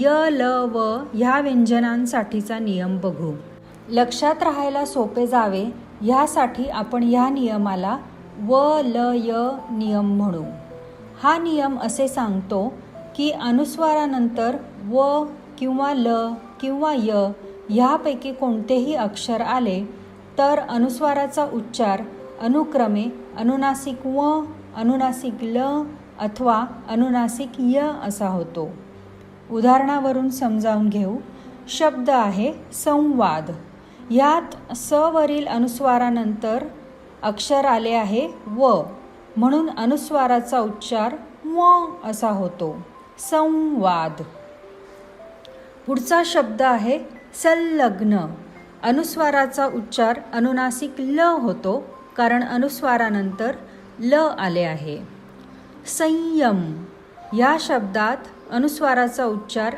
य ल व ह्या व्यंजनांसाठीचा नियम बघू. लक्षात राहायला सोपे जावे ह्यासाठी आपण ह्या नियमाला व ल य नियम म्हणू. हा नियम असे सांगतो की अनुस्वारानंतर व किंवा ल किंवा य ह्यापैकी कोणतेही अक्षर आले तर अनुस्वाराचा उच्चार अनुक्रमे अनुनासिक व अनुनासिक ल अथवा अनुनासिक य असा होतो. उदाहरणावरून समजावून घेऊ. शब्द आहे संवाद. यात स वरील अनुस्वारानंतर अक्षर आले आहे व. म्हणून अनुस्वाराचा उच्चार व असा होतो. संवाद. पुढचा शब्द आहे संलग्न. अनुस्वाराचा उच्चार अनुनासिक ल होतो कारण अनुस्वारानंतर ल आले आहे. संयम. या शब्दात अनुस्वाराचा उच्चार